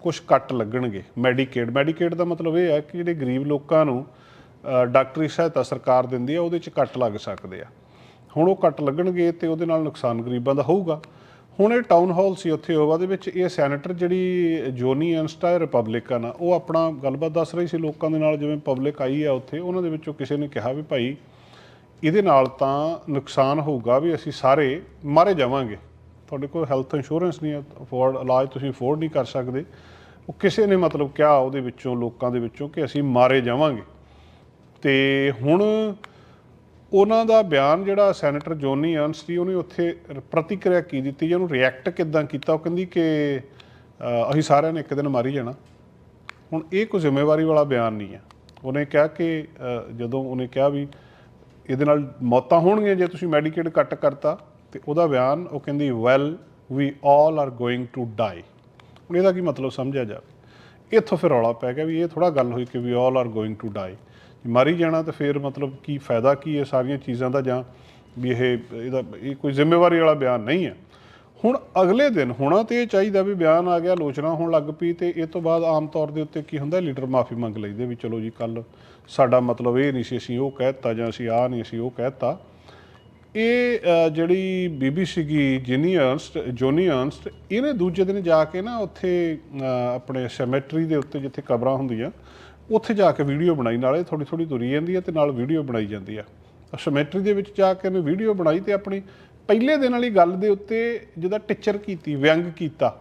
ਕੁਝ ਕੱਟ ਲੱਗਣਗੇ ਮੈਡੀਕੇਡ ਮੈਡੀਕੇਡ ਦਾ ਮਤਲਬ ਇਹ ਆ ਕਿ ਜਿਹੜੇ ਗਰੀਬ ਲੋਕਾਂ ਨੂੰ ਡਾਕਟਰੀ ਸਹਾਇਤਾ ਸਰਕਾਰ ਦਿੰਦੀ ਆ, ਉਹਦੇ ਚ ਕੱਟ ਲੱਗ ਸਕਦੇ ਆ। ਹੁਣ ਉਹ ਕੱਟ ਲੱਗਣਗੇ ਤੇ ਉਹਦੇ ਨਾਲ ਨੁਕਸਾਨ ਗਰੀਬਾਂ ਦਾ ਹੋਊਗਾ। ਹੁਣ ਇਹ ਟਾਊਨ ਹਾਲ ਸੀ ਉੱਥੇ ਓਵਾ ਦੇ ਵਿੱਚ ਇਹ ਸੈਨੇਟਰ ਜਿਹੜੀ ਜੋਨੀ ਐਨਸਟਾ ਰਿਪਬਲਿਕਨ ਆ, ਉਹ ਆਪਣਾ ਗੱਲਬਾਤ ਦੱਸ ਰਹੀ ਸੀ ਲੋਕਾਂ ਦੇ ਨਾਲ, ਜਿਵੇਂ ਪਬਲਿਕ ਆਈ ਆ ਉੱਥੇ, ਉਹਨਾਂ ਦੇ ਵਿੱਚੋਂ ਕਿਸੇ ਨੇ ਕਿਹਾ ਵੀ ਭਾਈ ਇਹਦੇ ਨਾਲ ਤਾਂ ਨੁਕਸਾਨ ਹੋਊਗਾ ਵੀ ਅਸੀਂ ਸਾਰੇ ਮਾਰੇ ਜਾਵਾਂਗੇ। ਤੁਹਾਡੇ ਕੋਲ ਹੈਲਥ ਇੰਸ਼ੋਰੈਂਸ ਨਹੀਂ ਹੈ ਅਫੋਰਡ ਇਲਾਜ ਤੁਸੀਂ ਅਫੋਰਡ ਨਹੀਂ ਕਰ ਸਕਦੇ। ਉਹ ਕਿਸੇ ਨੇ ਮਤਲਬ ਕਿਹਾ ਉਹਦੇ ਵਿੱਚੋਂ, ਲੋਕਾਂ ਦੇ ਵਿੱਚੋਂ ਕਿ ਅਸੀਂ ਮਾਰੇ ਜਾਵਾਂਗੇ। ਤੇ ਹੁਣ ਉਹਨਾਂ ਦਾ ਬਿਆਨ ਜਿਹੜਾ ਸੈਨੇਟਰ ਜੋਨੀ ਅਰਨਸਟ ਜੀ ਉਹਨੇ ਉੱਥੇ ਪ੍ਰਤੀਕਿਰਿਆ ਕੀ ਦਿੱਤੀ ਜਾਂ ਉਹਨੂੰ ਰਿਐਕਟ ਕਿਦਾਂ ਕੀਤਾ? ਉਹ ਕਹਿੰਦੀ ਕਿ ਅਸੀਂ ਸਾਰਿਆਂ ਨੇ ਇੱਕ ਦਿਨ ਮਾਰੀ ਜਾਣਾ। ਹੁਣ ਇਹ ਕੋਈ ਜ਼ਿੰਮੇਵਾਰੀ ਵਾਲਾ ਬਿਆਨ ਨਹੀਂ ਹੈ। ਉਹਨੇ ਕਿਹਾ ਕਿ ਜਦੋਂ ਉਹਨੇ ਕਿਹਾ ਵੀ ਇਹਦੇ ਨਾਲ ਮੌਤਾਂ ਹੋਣਗੀਆਂ ਜੇ ਤੁਸੀਂ ਮੈਡੀਕੇਡ ਕੱਟ ਕਰਤਾ, ਤੇ ਉਹਦਾ ਬਿਆਨ ਉਹ ਕਹਿੰਦੀ well we all are going to die ਹੁਣ ਇਹਦਾ ਕੀ ਮਤਲਬ ਸਮਝਿਆ ਜਾਵੇ? ਇੱਥੋਂ ਫਿਰ ਰੌਲਾ ਪੈ ਗਿਆ ਵੀ ਇਹ ਥੋੜਾ ਗੱਲ ਹੋਈ ਕਿ we all are going to die ਮਾਰੀ ਜਾਣਾ ਤਾਂ ਫਿਰ ਮਤਲਬ ਕੀ ਫਾਇਦਾ ਕੀ ਹੈ ਸਾਰੀਆਂ ਚੀਜ਼ਾਂ ਦਾ ਜਾਂ ਵੀ ਇਹ, ਇਹਦਾ, ਇਹ ਕੋਈ ਜ਼ਿੰਮੇਵਾਰੀ ਵਾਲਾ ਬਿਆਨ ਨਹੀਂ ਹੈ। ਹੁਣ ਅਗਲੇ ਦਿਨ ਹੋਣਾ ਤੇ ਇਹ ਚਾਹੀਦਾ ਵੀ ਬਿਆਨ ਆ ਗਿਆ, ਆਲੋਚਨਾ ਹੋਣ ਲੱਗ ਪਈ ਤੇ ਇਹ ਤੋਂ ਬਾਅਦ ਆਮ ਤੌਰ ਦੇ ਉੱਤੇ ਕੀ ਹੁੰਦਾ, ਲੀਡਰ ਮਾਫੀ ਮੰਗ ਲਈਦੇ ਵੀ ਚਲੋ ਜੀ ਕੱਲ ਸਾਡਾ ਮਤਲਬ ਇਹ ਨਹੀਂ ਸੀ, ਅਸੀਂ ਉਹ ਕਹਿਤਾ ਜਾਂ ਅਸੀਂ ਆ ਨਹੀਂ, ਅਸੀਂ ਉਹ ਕਹਿਤਾ ਇਹ ਜਿਹੜੀ ਬੀਬੀ ਸੀਗੀ, ਜਿਨੀ ਅਰਨਸਟ, ਜੋਨੀ ਅਰਨਸਟ, ਇਹਨੇ ਦੂਜੇ ਦਿਨ ਜਾ ਕੇ ਨਾ ਉੱਥੇ ਆਪਣੇ ਸੈਮੈਟਰੀ ਦੇ ਉੱਤੇ ਜਿੱਥੇ ਕਬਰਾਂ ਹੁੰਦੀਆਂ ਉੱਥੇ ਜਾ ਕੇ ਵੀਡੀਓ ਬਣਾਈ, ਨਾਲੇ ਥੋੜੀ ਥੋੜੀ ਤੁਰੀ ਜਾਂਦੀ ਹੈ ਤੇ ਨਾਲ ਵੀਡੀਓ ਬਣਾਈ ਜਾਂਦੀ ਆ। ਸੈਮੈਟਰੀ ਦੇ ਵਿੱਚ ਜਾ ਕੇ ਉਹਨੇ ਵੀਡੀਓ ਬਣਾਈ ਤੇ ਆਪਣੀ ਪਹਿਲੇ ਦਿਨ ਵਾਲੀ ਗੱਲ ਦੇ ਉੱਤੇ ਜਿਹਦਾ ਟੀਚਰ ਕੀਤੀ, ਵਿਅੰਗ ਕੀਤਾ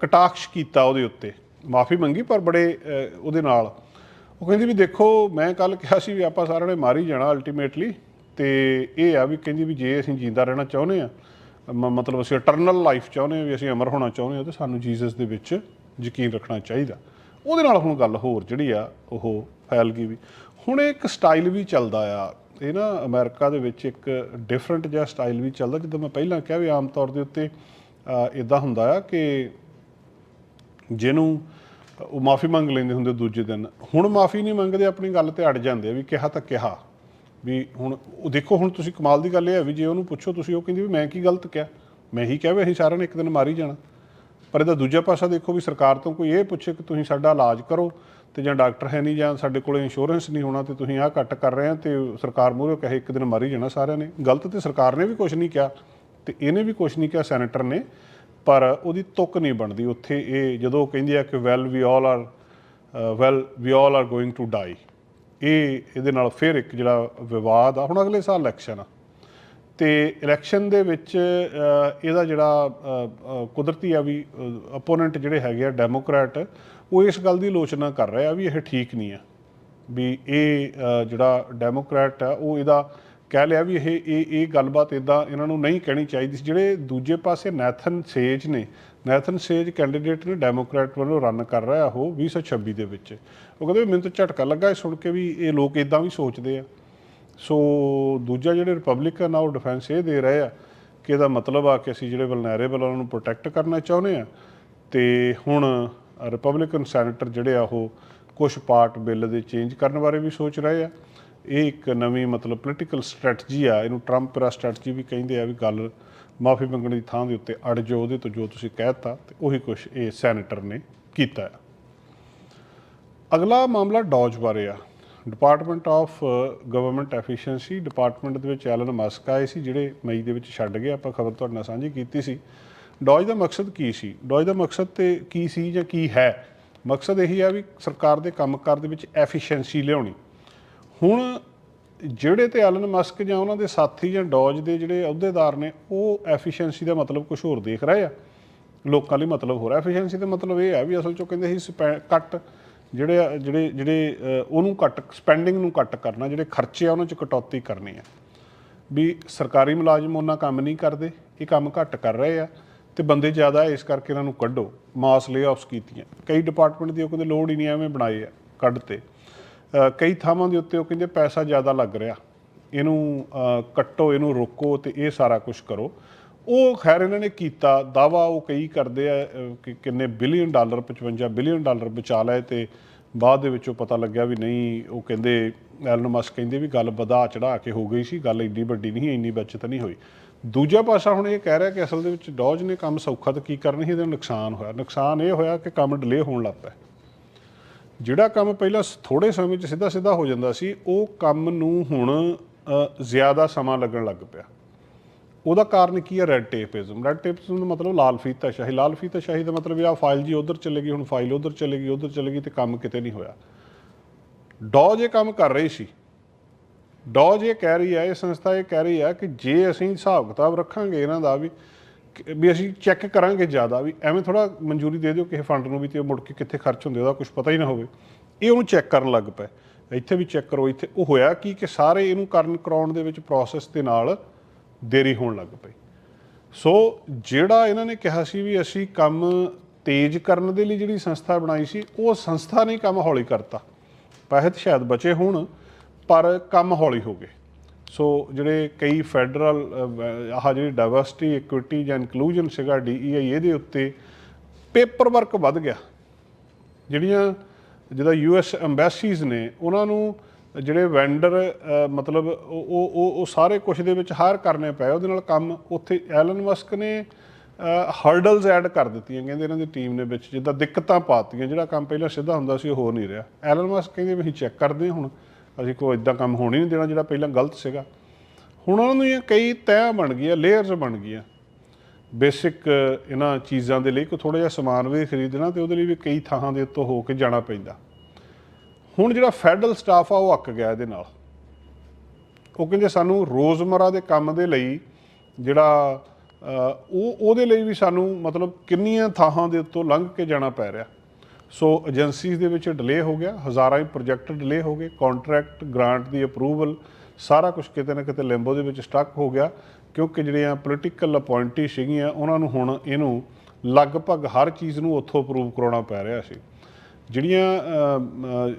ਕਟਾਕਸ਼ ਕੀਤਾ ਉਹਦੇ ਉੱਤੇ। ਮਾਫੀ ਮੰਗੀ ਪਰ ਬੜੇ ਉਹਦੇ ਨਾਲ। ਉਹ ਕਹਿੰਦੀ ਵੀ ਦੇਖੋ, ਮੈਂ ਕੱਲ ਕਿਹਾ ਸੀ ਵੀ ਆਪਾਂ ਸਾਰਿਆਂ ਨੇ ਮਾਰ ਹੀ ਜਾਣਾ ਅਲਟੀਮੇਟਲੀ ਤੇ ਇਹ ਆ ਵੀ ਕਹਿੰਦੀ ਵੀ ਜੇ ਅਸੀਂ ਜਿੰਦਾ ਰਹਿਣਾ ਚਾਹੁੰਦੇ ਆ ਮਤਲਬ ਅਸੀਂ ਇਟਰਨਲ ਲਾਈਫ ਚਾਹੁੰਦੇ ਆ, ਵੀ ਅਸੀਂ ਅਮਰ ਹੋਣਾ ਚਾਹੁੰਦੇ ਆ, ਤੇ ਸਾਨੂੰ ਜੀਸਸ ਦੇ ਵਿੱਚ ਯਕੀਨ ਰੱਖਣਾ ਚਾਹੀਦਾ। ਉਹਦੇ ਨਾਲ ਹੁਣ ਗੱਲ ਹੋਰ ਜਿਹੜੀ ਆ, ਉਹ ਫੈਲ ਗਈ ਵੀ। ਹੁਣ ਇਹ ਇੱਕ ਸਟਾਈਲ ਵੀ ਚੱਲਦਾ ਆ। ਇਹ ਨਾ ਅਮਰੀਕਾ ਦੇ ਵਿੱਚ ਇੱਕ ਡਿਫਰੈਂਟ ਜਿਹਾ ਸਟਾਈਲ ਵੀ ਚੱਲਦਾ। ਜਿੱਦਾਂ ਮੈਂ ਪਹਿਲਾਂ ਕਿਹਾ ਵੀ ਆਮ ਤੌਰ ਦੇ ਉੱਤੇ ਇਦਾਂ ਹੁੰਦਾ ਆ ਕਿ ਜਿਹਨੂੰ, ਉਹ ਮਾਫੀ ਮੰਗ ਲੈਂਦੇ ਹੁੰਦੇ ਦੂਜੇ ਦਿਨ। ਹੁਣ ਮਾਫੀ ਨਹੀਂ ਮੰਗਦੇ, ਆਪਣੀ ਗੱਲ ਤੇ ਅੜ ਜਾਂਦੇ ਵੀ ਕਿਹਾ ਤਾਂ ਕਿਹਾ। ਵੀ ਹੁਣ ਉਹ ਦੇਖੋ, ਹੁਣ ਤੁਸੀਂ ਕਮਾਲ ਦੀ ਗੱਲ ਇਹ ਹੈ ਵੀ ਜੇ ਉਹਨੂੰ ਪੁੱਛੋ, ਤੁਸੀਂ ਉਹ ਕਹਿੰਦੀ ਵੀ ਮੈਂ ਕੀ ਗਲਤ ਕਿਹਾ? ਮੈਂ ਹੀ ਕਿਹਾ ਵੀ ਅਸੀਂ ਸਾਰਿਆਂ ਨੇ ਇੱਕ ਦਿਨ ਮਾਰੀ ਜਾਣਾ। ਪਰ ਇਹਦਾ ਦੂਜਾ ਪਾਸਾ ਦੇਖੋ ਵੀ ਸਰਕਾਰ ਤੋਂ ਕੋਈ ਇਹ ਪੁੱਛੇ ਕਿ ਤੁਸੀਂ ਸਾਡਾ ਇਲਾਜ ਕਰੋ ਤੇ ਜਾਂ ਡਾਕਟਰ ਹੈ ਨਹੀਂ ਜਾਂ ਸਾਡੇ ਕੋਲ ਇੰਸ਼ੋਰੈਂਸ ਨਹੀਂ ਹੋਣਾ ਤੇ ਤੁਸੀਂ ਆਹ ਘੱਟ ਕਰ ਰਹੇ ਆ ਤੇ ਸਰਕਾਰ ਮੂਹਰੇ ਕਹੇ ਇੱਕ ਦਿਨ ਮਰੀ ਜਾਣਾ ਸਾਰਿਆਂ ਨੇ। ਗਲਤ ਤੇ ਸਰਕਾਰ ਨੇ ਵੀ ਕੁਝ ਨਹੀਂ ਕਿਹਾ ਤੇ ਇਹਨੇ ਵੀ ਕੁਝ ਨਹੀਂ ਕਿਹਾ ਸੈਨੇਟਰ ਨੇ, ਪਰ ਉਹਦੀ ਤੁਕ ਨਹੀਂ ਬਣਦੀ ਉੱਥੇ। ਇਹ ਜਦੋਂ ਕਹਿੰਦੀ ਆ ਕਿ well we all are well we all are going to die ਇਹ ਇਹਦੇ ਨਾਲ ਫਿਰ ਇੱਕ ਜਿਹੜਾ ਵਿਵਾਦ ਆ, ਹੁਣ ਅਗਲੇ ਸਾਲ ਇਲੈਕਸ਼ਨ ਆ। ਤੇ ਇਲੈਕਸ਼ਨ ਦੇ ਵਿੱਚ ਇਹਦਾ ਜਿਹੜਾ ਕੁਦਰਤੀ ਆ ਵੀ ਅਪੋਨੈਂਟ ਜਿਹੜੇ ਹੈਗੇ ਆ ਡੈਮੋਕ੍ਰੈਟ ਉਹ ਇਸ ਗੱਲ ਦੀ ਆਲੋਚਨਾ ਕਰ ਰਹੇ ਆ ਵੀ ਇਹ ਠੀਕ ਨਹੀਂ ਆ। ਵੀ ਇਹ ਜਿਹੜਾ ਡੈਮੋਕ੍ਰੈਟ ਆ, ਉਹ ਇਹਦਾ ਕਹਿ ਲਿਆ ਵੀ ਇਹ ਇਹ ਇਹ ਗੱਲਬਾਤ ਇਦਾਂ ਇਹਨਾਂ ਨੂੰ ਨਹੀਂ ਕਹਿਣੀ ਚਾਹੀਦੀ ਸੀ। ਜਿਹੜੇ ਦੂਜੇ ਪਾਸੇ ਨੈਥਨ ਸੇਜ ਨੇ ਨੈਥਨ ਸੇਜ ਕੈਂਡੀਡੇਟ ਨੇ ਡੈਮੋਕ੍ਰੈਟ ਵੱਲੋਂ ਰਨ ਕਰ ਰਿਹਾ ਉਹ 2026 ਦੇ ਵਿੱਚ। ਉਹ ਕਹਿੰਦੇ ਵੀ ਮੈਨੂੰ ਤਾਂ ਝਟਕਾ ਲੱਗਾ ਇਹ ਸੁਣ ਕੇ ਵੀ ਇਹ ਲੋਕ ਇਦਾਂ ਵੀ ਸੋਚਦੇ ਆ। ਸੋ ਦੂਜਾ ਜਿਹੜੇ ਰਿਪਬਲਿਕਨ ਆ, ਉਹ ਡਿਫੈਂਸ ਇਹ ਦੇ ਰਹੇ ਆ ਕਿ ਇਹਦਾ ਮਤਲਬ ਆ ਕਿ ਅਸੀਂ ਜਿਹੜੇ ਵਲਨਰੇਬਲ ਉਹਨਾਂ ਨੂੰ ਪ੍ਰੋਟੈਕਟ ਕਰਨਾ ਚਾਹੁੰਦੇ ਆ। ਤੇ ਹੁਣ ਰਿਪਬਲਿਕਨ ਸੈਨੇਟਰ ਜਿਹੜੇ ਆ, ਉਹ ਕੁਝ ਪਾਰਟ ਬਿੱਲ ਦੇ ਚੇਂਜ ਕਰਨ ਬਾਰੇ ਵੀ ਸੋਚ ਰਹੇ ਆ। ਇਹ ਇੱਕ ਨਵੀਂ ਮਤਲਬ ਪੋਲੀਟੀਕਲ ਸਟ੍ਰੈਟਜੀ ਆ, ਇਹਨੂੰ ਟਰੰਪ ਦਾ ਸਟ੍ਰੈਟਜੀ ਵੀ ਕਹਿੰਦੇ ਆ ਵੀ ਗੱਲ ਮਾਫੀ ਮੰਗਣ ਦੀ ਥਾਂ ਦੇ ਉੱਤੇ ਅੜ ਜਾਓ, ਉਹਦੇ ਤੋਂ ਜੋ ਤੁਸੀਂ ਕਹਿਤਾ ਤੇ ਉਹੀ ਕੁਝ ਇਹ ਸੈਨੇਟਰ ਨੇ ਕੀਤਾ ਆ। ਅਗਲਾ ਮਾਮਲਾ ਡੌਜ ਬਾਰੇ ਆ। Department of government efficiency department ਦੇ ਵਿੱਚ ਐਲਨ ਮਸਕ ਆਏ ਸੀ, ਜਿਹੜੇ ਮਈ ਦੇ ਵਿੱਚ ਛੱਡ ਗਏ, ਆਪਾਂ ਖਬਰ ਤੁਹਾਡੇ ਨਾਲ ਸਾਂਝੀ ਕੀਤੀ ਸੀ। ਡੌਜ ਦਾ ਮਕਸਦ ਕੀ ਸੀ? ਡੌਜ ਦਾ ਮਕਸਦ ਤੇ ਕੀ ਸੀ ਜਾਂ ਕੀ ਹੈ? ਮਕਸਦ ਇਹੀ ਆ ਵੀ ਸਰਕਾਰ ਦੇ ਕੰਮਕਾਰ ਦੇ ਵਿੱਚ ਐਫੀਸ਼ੀਐਂਸੀ ਲਿਆਉਣੀ। ਹੁਣ ਜਿਹੜੇ ਤੇ ਐਲਨ ਮਸਕ ਜਾਂ ਉਹਨਾਂ ਦੇ ਸਾਥੀ ਜਾਂ ਡੌਜ ਦੇ ਜਿਹੜੇ ਅਹੁਦੇਦਾਰ ਨੇ, ਉਹ ਐਫੀਸ਼ੀਐਂਸੀ ਦਾ ਮਤਲਬ ਕੁਝ ਹੋਰ ਦੇਖ ਰਹੇ ਆ। ਲੋਕਾਂ ਲਈ ਮਤਲਬ ਹੋ ਰਿਹਾ ਐਫੀਸ਼ੀਐਂਸੀ ਦਾ ਮਤਲਬ ਇਹ ਆ ਵੀ ਅਸਲ ਚੋਂ ਕਹਿੰਦੇ ਸੀ ਕੱਟ ਜਿਹੜੇ ਜਿਹੜੇ ਜਿਹੜੇ ਉਹਨੂੰ ਘੱਟ ਸਪੈਂਡਿੰਗ ਨੂੰ ਘੱਟ ਕਰਨਾ, ਜਿਹੜੇ ਖਰਚੇ ਆ ਉਹਨਾਂ 'ਚ ਕਟੌਤੀ ਕਰਨੀ ਆ। ਵੀ ਸਰਕਾਰੀ ਮੁਲਾਜ਼ਮ ਉਹਨਾਂ ਕੰਮ ਨਹੀਂ ਕਰਦੇ, ਇਹ ਕੰਮ ਘੱਟ ਕਰ ਰਹੇ ਆ, ਤੇ ਬੰਦੇ ਜ਼ਿਆਦਾ ਇਸ ਕਰਕੇ ਇਹਨਾਂ ਨੂੰ ਕੱਢੋ ਮਾਸ ਲੇਆਫਸ ਕੀਤੀਆਂ। ਕਈ ਡਿਪਾਰਟਮੈਂਟ ਦੀ ਉਹ ਕਹਿੰਦੇ ਲੋੜ ਹੀ ਨਹੀਂ, ਐਵੇਂ ਬਣਾਏ ਆ, ਕੱਢ ਤੇ। ਕਈ ਥਾਵਾਂ ਦੇ ਉੱਤੇ ਉਹ ਕਹਿੰਦੇ ਪੈਸਾ ਜ਼ਿਆਦਾ ਲੱਗ ਰਿਹਾ। ਇਹਨੂੰ ਕੱਟੋ, ਇਹਨੂੰ ਰੋਕੋ ਤੇ ਇਹ ਸਾਰਾ ਕੁਝ ਕਰੋ। ਉਹ ਖੈਰ ਇਹਨਾਂ ਨੇ ਕੀਤਾ ਦਾਵਾ ਉਹ ਕਈ ਕਰਦੇ ਆ ਕਿ ਕਿੰਨੇ ਬਿਲੀਅਨ ਡਾਲਰ 55 ਬਿਲੀਅਨ ਡਾਲਰ ਬਚਾ ਲਏ ਤੇ ਬਾਅਦ ਦੇ ਵਿੱਚੋਂ ਪਤਾ ਲੱਗਿਆ ਵੀ ਨਹੀਂ, ਉਹ ਕਹਿੰਦੇ ਐਲਨ ਮਸਕ ਕਹਿੰਦੇ ਵੀ ਗੱਲ ਵਧਾ ਚੜਾ ਕੇ ਹੋ ਗਈ ਸੀ, ਗੱਲ ਇੰਨੀ ਵੱਡੀ ਨਹੀਂ ਇੰਨੀ ਬਚਤ ਨਹੀਂ ਹੋਈ। ਦੂਜਾ ਪਾਸਾ ਹੁਣ ਇਹ ਕਹਿ ਰਿਹਾ ਕਿ ਅਸਲ ਦੇ ਵਿੱਚ ਡੌਜ ਨੇ ਕੰਮ ਸੌਖਾ ਤਾਂ ਕੀ ਕਰਨੀ ਸੀ, ਇਹਦਾ ਨੁਕਸਾਨ ਹੋਇਆ। ਨੁਕਸਾਨ ਇਹ ਹੋਇਆ ਕਿ ਕੰਮ ਡਿਲੇ ਹੋਣ ਲੱਗ ਪਿਆ। ਜਿਹੜਾ ਕੰਮ ਪਹਿਲਾਂ ਥੋੜੇ ਸਮੇਂ 'ਚ ਸਿੱਧਾ ਸਿੱਧਾ ਹੋ ਜਾਂਦਾ ਸੀ, ਉਹ ਕੰਮ ਨੂੰ ਹੁਣ ਜ਼ਿਆਦਾ ਸਮਾਂ ਲੱਗਣ ਲੱਗ ਪਿਆ। ਉਹਦਾ ਕਾਰਨ ਕੀ ਹੈ ਰੈੱਡ ਟੇਪਿਜ਼ਮ ਰੈੱਡ ਟੇਪਿਜ਼ਮ ਦਾ ਮਤਲਬ ਲਾਲ ਫੀਤਾ ਸ਼ਾਹੀ। ਲਾਲ ਫੀਤਾ ਸ਼ਾਹੀ ਦਾ ਮਤਲਬ ਇਹ ਆ ਫਾਈਲ ਜੀ ਉਧਰ ਚਲੇਗੀ ਹੁਣ ਫਾਈਲ ਉਧਰ ਚਲੇਗੀ ਉਧਰ ਚਲੇਗੀ ਤੇ ਕੰਮ ਕਿਤੇ ਨਹੀਂ ਹੋਇਆ। ਡੌਜ ਇਹ ਕੰਮ ਕਰ ਰਹੀ ਸੀ ਡੌਜ ਇਹ ਕਹਿ ਰਹੀ ਹੈ, ਇਹ ਸੰਸਥਾ ਇਹ ਕਹਿ ਰਹੀ ਹੈ ਕਿ ਜੇ ਅਸੀਂ ਹਿਸਾਬ ਕਿਤਾਬ ਰੱਖਾਂਗੇ ਇਹਨਾਂ ਦਾ ਵੀ ਵੀ ਅਸੀਂ ਚੈੱਕ ਕਰਾਂਗੇ ਜ਼ਿਆਦਾ ਵੀ, ਐਵੇਂ ਥੋੜਾ ਮਨਜ਼ੂਰੀ ਦੇ ਦਿਓ ਕਿਸੇ ਫੰਡ ਨੂੰ ਵੀ ਤੇ ਉਹ ਮੁੜ ਕੇ ਕਿੱਥੇ ਖਰਚ ਹੁੰਦੇ, ਉਹਦਾ ਕੁਝ ਪਤਾ ਹੀ ਨਾ ਹੋਵੇ। ਇਹ ਉਹਨੂੰ ਚੈੱਕ ਕਰਨ ਲੱਗ ਪਏ। ਇੱਥੇ ਵੀ ਚੈੱਕ ਕਰੋ, ਇੱਥੇ ਉਹ ਹੋਇਆ ਕੀ ਕਿ ਸਾਰੇ ਇਹਨੂੰ ਕਰਨ ਕਰਾਉਣ ਦੇ ਵਿੱਚ ਪ੍ਰੋਸੈਸ ਦੇ ਨਾਲ ਦੇਰੀ ਹੋਣ ਲੱਗ ਪਈ। ਸੋ ਜਿਹੜਾ ਇਹਨਾਂ ਨੇ ਕਿਹਾ ਸੀ ਵੀ ਅਸੀਂ ਕੰਮ ਤੇਜ਼ ਕਰਨ ਦੇ ਲਈ ਜਿਹੜੀ ਸੰਸਥਾ ਬਣਾਈ ਸੀ, ਉਹ ਸੰਸਥਾ ਨੇ ਕੰਮ ਹੌਲੀ ਕਰਤਾ। ਪੈਸੇ ਤਾਂ ਸ਼ਾਇਦ ਬਚੇ ਹੋਣ, ਪਰ ਕੰਮ ਹੌਲੀ ਹੋ ਗਏ। ਸੋ ਜਿਹੜੇ ਕਈ ਫੈਡਰਲ ਆਹ ਜਿਹੜੀ ਡਾਈਵਰਸਿਟੀ ਇਕੁਇਟੀ ਜਾਂ ਇਨਕਲੂਜਨ ਸੀਗਾ ਡੀਈਆਈ ਇਹਦੇ ਉੱਤੇ ਪੇਪਰ ਵਰਕ ਵੱਧ ਗਿਆ। ਜਿਹੜੀਆਂ, ਜਿਹਦਾ ਯੂਐਸ ਐਮਬੈਸੀਜ਼ ਨੇ, ਉਹਨਾਂ ਨੂੰ ਜਿਹੜੇ ਵੈਂਡਰ ਮਤਲਬ ਉਹ ਉਹ, ਉਹ- ਸਾਰੇ ਕੁਝ ਦੇ ਵਿੱਚ ਹਾਰ ਕਰਨੇ ਪਏ, ਉਹਦੇ ਨਾਲ ਕੰਮ ਉੱਥੇ ਐਲਨ ਮਸਕ ਨੇ ਹਰਡਲਸ ਐਡ ਕਰ ਦਿੱਤੀਆਂ, ਕਹਿੰਦੇ ਇਹਨਾਂ ਦੀ ਟੀਮ ਨੇ ਵਿੱਚ, ਜਿੱਦਾਂ ਦਿੱਕਤਾਂ ਪਾਤੀਆਂ, ਜਿਹੜਾ ਕੰਮ ਪਹਿਲਾਂ ਸਿੱਧਾ ਹੁੰਦਾ ਸੀ, ਉਹ ਹੋ ਨਹੀਂ ਰਿਹਾ। ਐਲਨ ਮਸਕ ਕਹਿੰਦੇ ਵੀ ਅਸੀਂ ਚੈੱਕ ਕਰਦੇ ਹਾਂ ਹੁਣ, ਅਸੀਂ ਕੋਈ ਇਦਾਂ ਕੰਮ ਹੋਣ ਹੀ ਨਹੀਂ ਦੇਣਾ ਜਿਹੜਾ ਪਹਿਲਾਂ ਗਲਤ ਸੀਗਾ। ਹੁਣ ਉਹਨਾਂ ਦੀਆਂ ਕਈ ਤੈਅ ਬਣ ਗਈਆਂ ਲੇਅਰਸ ਬਣ ਗਈਆਂ। ਬੇਸਿਕ ਇਹਨਾਂ ਚੀਜ਼ਾਂ ਦੇ ਲਈ ਕੋਈ ਥੋੜਾ ਜਿਹਾ ਸਮਾਨ ਵੀ ਖਰੀਦਣਾ ਤੇ ਉਹਦੇ ਲਈ ਵੀ ਕਈ ਥਾਂ ਦੇ ਉੱਤੋਂ ਹੋ ਕੇ ਜਾਣਾ ਪੈਂਦਾ। ਹੁਣ ਜਿਹੜਾ ਫੈਡਰਲ ਸਟਾਫ ਆ, ਉਹ ਅੱਕ ਗਿਆ ਇਹਦੇ ਨਾਲ। ਉਹ ਕਹਿੰਦੇ ਸਾਨੂੰ ਰੋਜ਼ਮਰਾ ਦੇ ਕੰਮ ਦੇ ਲਈ ਜਿਹੜਾ ਉਹ, ਉਹਦੇ ਲਈ ਵੀ ਸਾਨੂੰ ਮਤਲਬ ਕਿੰਨੀਆਂ ਥਾਹਾਂ ਦੇ ਉੱਤੋਂ ਲੰਘ ਕੇ ਜਾਣਾ ਪੈ ਰਿਹਾ। ਸੋ ਏਜੰਸੀਜ਼ ਦੇ ਵਿੱਚ ਡਿਲੇ ਹੋ ਗਿਆ, ਹਜ਼ਾਰਾਂ ਹੀ ਪ੍ਰੋਜੈਕਟ ਡਿਲੇ ਹੋ ਗਏ ਕੰਟਰੈਕਟ ਗ੍ਰਾਂਟ ਦੀ ਅਪਰੂਵਲ ਸਾਰਾ ਕੁਝ ਕਿਤੇ ਨਾ ਕਿਤੇ ਲਿੰਬੋ ਦੇ ਵਿੱਚ ਸਟਕ ਹੋ ਗਿਆ, ਕਿਉਂਕਿ ਜਿਹੜੀਆਂ ਪੋਲੀਟੀਕਲ ਅਪਾਇੰਟੀ ਸੀਗੀਆਂ, ਉਹਨਾਂ ਨੂੰ ਹੁਣ ਇਹਨੂੰ ਲਗਭਗ ਹਰ ਚੀਜ਼ ਨੂੰ ਉੱਥੋਂ ਅਪਰੂਵ ਕਰਾਉਣਾ ਪੈ ਰਿਹਾ ਸੀ। ਜਿਹੜੀਆਂ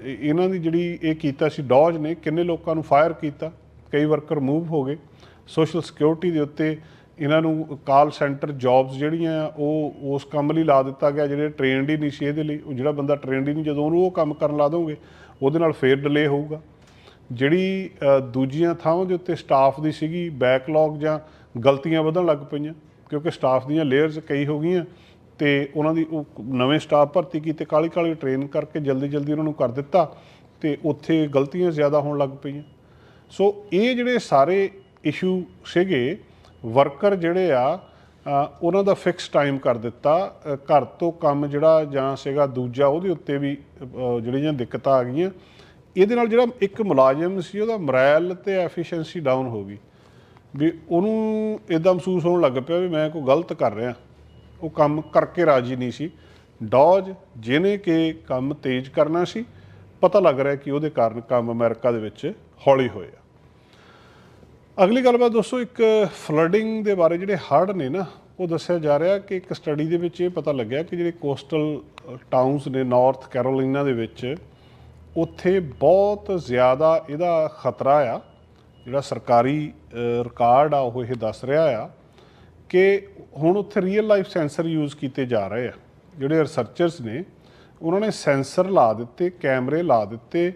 ਇਹਨਾਂ ਦੀ ਜਿਹੜੀ ਇਹ ਕੀਤਾ ਸੀ ਡੌਜ ਨੇ ਕਿੰਨੇ ਲੋਕਾਂ ਨੂੰ ਫਾਇਰ ਕੀਤਾ ਕਈ ਵਰਕਰ ਮੂਵ ਹੋ ਗਏ। ਸੋਸ਼ਲ ਸਿਕਿਉਰਿਟੀ ਦੇ ਉੱਤੇ ਇਹਨਾਂ ਨੂੰ ਕਾਲ ਸੈਂਟਰ ਜੌਬਸ ਜਿਹੜੀਆਂ ਆ, ਉਹ ਉਸ ਕੰਮ ਲਈ ਲਾ ਦਿੱਤਾ ਗਿਆ ਜਿਹੜੇ ਟ੍ਰੇਨਡ ਹੀ ਨਹੀਂ ਸੀ ਇਹਦੇ ਲਈ। ਉਹ ਜਿਹੜਾ ਬੰਦਾ ਟ੍ਰੇਨਡ ਹੀ ਨਹੀਂ ਜਦੋਂ ਉਹਨੂੰ ਉਹ ਕੰਮ ਕਰਨ ਲਾ ਦੋਗੇ ਉਹਦੇ ਨਾਲ ਫੇਰ ਡਿਲੇ ਹੋਊਗਾ। ਜਿਹੜੀ ਦੂਜੀਆਂ ਥਾਵਾਂ ਦੇ ਉੱਤੇ ਸਟਾਫ ਦੀ ਸੀਗੀ ਬੈਕਲੌਗ ਜਾਂ ਗਲਤੀਆਂ ਵਧਣ ਲੱਗ ਪਈਆਂ ਕਿਉਂਕਿ ਸਟਾਫ ਦੀਆਂ ਲੇਅਰਸ ਕਈ ਹੋ ਗਈਆਂ ਤੇ ਉਹਨਾਂ ਦੀ ਉਹ ਨਵੇਂ ਸਟਾਫ ਭਰਤੀ ਕੀਤੇ ਕਾਲੀ ਕਾਲੀ ਟ੍ਰੇਨ ਕਰਕੇ ਜਲਦੀ ਜਲਦੀ ਉਹਨਾਂ ਨੂੰ ਕਰ ਦਿੱਤਾ ਤੇ ਉੱਥੇ ਗਲਤੀਆਂ ਜ਼ਿਆਦਾ ਹੋਣ ਲੱਗ ਪਈਆਂ। ਸੋ ਇਹ ਜਿਹੜੇ ਸਾਰੇ ਇਸ਼ੂ ਸੀਗੇ ਵਰਕਰ ਜਿਹੜੇ ਆ ਉਹਨਾਂ ਦਾ ਫਿਕਸ ਟਾਈਮ ਕਰ ਦਿੱਤਾ। ਘਰ ਤੋਂ ਕੰਮ ਜਿਹੜਾ ਜਾਂ ਸੀਗਾ ਦੂਜਾ, ਉਹਦੇ ਉੱਤੇ ਵੀ ਜਿਹੜੀਆਂ ਦਿੱਕਤਾਂ ਆ ਗਈਆਂ। ਇਹਦੇ ਨਾਲ ਜਿਹੜਾ ਇੱਕ ਮੁਲਾਜ਼ਮ ਸੀ, ਉਹਦਾ ਮੋਰਲ ਤੇ ਐਫੀਸ਼ੀਐਂਸੀ ਡਾਊਨ ਹੋ ਗਈ। ਵੀ ਉਹਨੂੰ ਇਦਾਂ ਮਹਿਸੂਸ ਹੋਣ ਲੱਗ ਪਿਆ ਵੀ ਮੈਂ ਕੋਈ ਗਲਤ ਕਰ ਰਿਹਾ। ਉਹ ਕੰਮ ਕਰਕੇ ਰਾਜੀ ਨਹੀਂ ਸੀ। ਡੌਜ ਜਿਹਨੇ ਕਿ ਕੰਮ ਤੇਜ਼ ਕਰਨਾ ਸੀ, ਪਤਾ ਲੱਗ ਰਿਹਾ ਕਿ ਉਹਦੇ ਕਾਰਨ ਕੰਮ ਅਮਰੀਕਾ ਦੇ ਵਿੱਚ ਹੌਲੀ ਹੋਇਆ ਅਗਲੀ ਗੱਲਬਾਤ ਦੋਸਤੋ, ਇੱਕ ਫਲੱਡਿੰਗ ਦੇ ਬਾਰੇ ਜਿਹੜੇ ਹੜ੍ਹ ਨੇ ਨਾ, ਉਹ ਦੱਸਿਆ ਜਾ ਰਿਹਾ ਕਿ ਇੱਕ ਸਟੱਡੀ ਦੇ ਵਿੱਚ ਇਹ ਪਤਾ ਲੱਗਿਆ ਕਿ ਜਿਹੜੇ ਕੋਸਟਲ ਟਾਊਨਸ ਨੇ ਨਾਰਥ ਕੈਰੋਲੀਨਾ ਦੇ ਵਿੱਚ, ਉੱਥੇ ਬਹੁਤ ਜ਼ਿਆਦਾ ਇਹਦਾ ਖਤਰਾ ਆ। ਜਿਹੜਾ ਸਰਕਾਰੀ ਰਿਕਾਰਡ ਆ, ਉਹ ਇਹ ਦੱਸ ਰਿਹਾ ਆ ਕਿ ਹੁਣ ਉੱਥੇ ਰੀਅਲ ਲਾਈਫ ਸੈਂਸਰ ਯੂਜ਼ ਕੀਤੇ ਜਾ ਰਹੇ ਆ। ਜਿਹੜੇ ਰਿਸਰਚਰਸ ਨੇ, ਉਹਨਾਂ ਨੇ ਸੈਂਸਰ ਲਾ ਦਿੱਤੇ ਕੈਮਰੇ ਲਾ ਦਿੱਤੇ,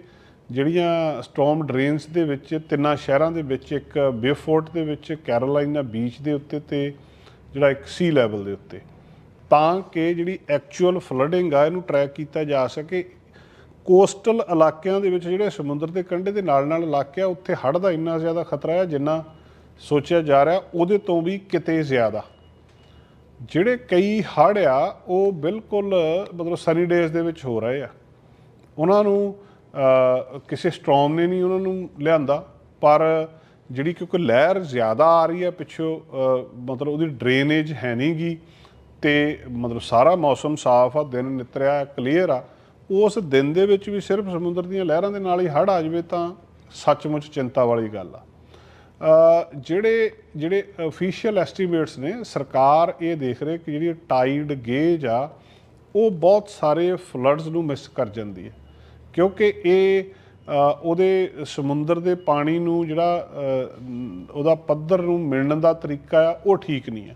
ਜਿਹੜੀਆਂ ਸਟਾਰਮ ਡਰੇਨਸ ਦੇ ਵਿੱਚ, ਤਿੰਨਾਂ ਸ਼ਹਿਰਾਂ ਦੇ ਵਿੱਚ, ਇੱਕ ਬੇਫੋਰਟ ਦੇ ਵਿੱਚ ਕੈਰੋਲਾਈਨਾ ਬੀਚ ਦੇ ਉੱਤੇ ਤੇ ਜਿਹੜਾ ਇੱਕ ਸੀ ਲੈਵਲ ਦੇ ਉੱਤੇ। ਤਾਂ ਕਿ ਜਿਹੜੀ ਐਕਚੁਅਲ ਫਲੱਡਿੰਗ ਆ, ਇਹਨੂੰ ਟਰੈਕ ਕੀਤਾ ਜਾ ਸਕੇ। ਕੋਸਟਲ ਇਲਾਕਿਆਂ ਦੇ ਵਿੱਚ ਜਿਹੜੇ ਸਮੁੰਦਰ ਦੇ ਕੰਢੇ ਦੇ ਨਾਲ ਨਾਲ ਇਲਾਕੇ ਆ, ਉੱਥੇ ਹੜ੍ਹ ਦਾ ਇੰਨਾ ਜ਼ਿਆਦਾ ਖਤਰਾ ਹੈ ਜਿੰਨਾ ਸੋਚਿਆ ਜਾ ਰਿਹਾ, ਉਹਦੇ ਤੋਂ ਵੀ ਕਿਤੇ ਜ਼ਿਆਦਾ। ਜਿਹੜੇ ਕਈ ਹੜ੍ਹ ਆ, ਉਹ ਬਿਲਕੁਲ, ਮਤਲਬ ਸਨੀ ਡੇਜ਼ ਦੇ ਵਿੱਚ ਹੋ ਰਹੇ ਆ। ਉਹਨਾਂ ਨੂੰ ਕਿਸੇ ਸਟ੍ਰੋਮ ਨੇ ਨਹੀਂ ਉਹਨਾਂ ਨੂੰ ਲਿਆਂਦਾ, ਪਰ ਜਿਹੜੀ ਕਿਉਂਕਿ ਲਹਿਰ ਜ਼ਿਆਦਾ ਆ ਰਹੀ ਹੈ ਪਿੱਛੋਂ ਮਤਲਬ ਉਹਦੀ ਡਰੇਨੇਜ ਹੈ ਨਹੀਂਗੀ ਤੇ ਮਤਲਬ ਸਾਰਾ ਮੌਸਮ ਸਾਫ਼ ਆ, ਦਿਨ ਨਿਤਰਿਆ ਕਲੀਅਰ ਆ, ਉਸ ਦਿਨ ਦੇ ਵਿੱਚ ਵੀ ਸਿਰਫ ਸਮੁੰਦਰ ਦੀਆਂ ਲਹਿਰਾਂ ਦੇ ਨਾਲ ਹੀ ਹੜ੍ਹ ਆ ਜਾਵੇ ਤਾਂ ਸੱਚਮੁੱਚ ਚਿੰਤਾ ਵਾਲੀ ਗੱਲ ਆ। ਜਿਹੜੇ ਜਿਹੜੇ ਅਫੀਸ਼ੀਅਲ ਐਸਟੀਮੇਟਸ ਨੇ, ਸਰਕਾਰ ਇਹ ਦੇਖ ਰਹੀ ਕਿ ਜਿਹੜੀ ਟਾਈਡ ਗੇਜ ਆ, ਉਹ ਬਹੁਤ ਸਾਰੇ ਫਲੱਡਸ ਨੂੰ ਮਿਸ ਕਰ ਜਾਂਦੀ ਹੈ। ਕਿਉਂਕਿ ਇਹ ਉਹਦੇ ਸਮੁੰਦਰ ਦੇ ਪਾਣੀ ਨੂੰ ਜਿਹੜਾ ਉਹਦਾ ਪੱਧਰ ਨੂੰ ਮਿਲਣ ਦਾ ਤਰੀਕਾ ਆ, ਉਹ ਠੀਕ ਨਹੀਂ ਹੈ।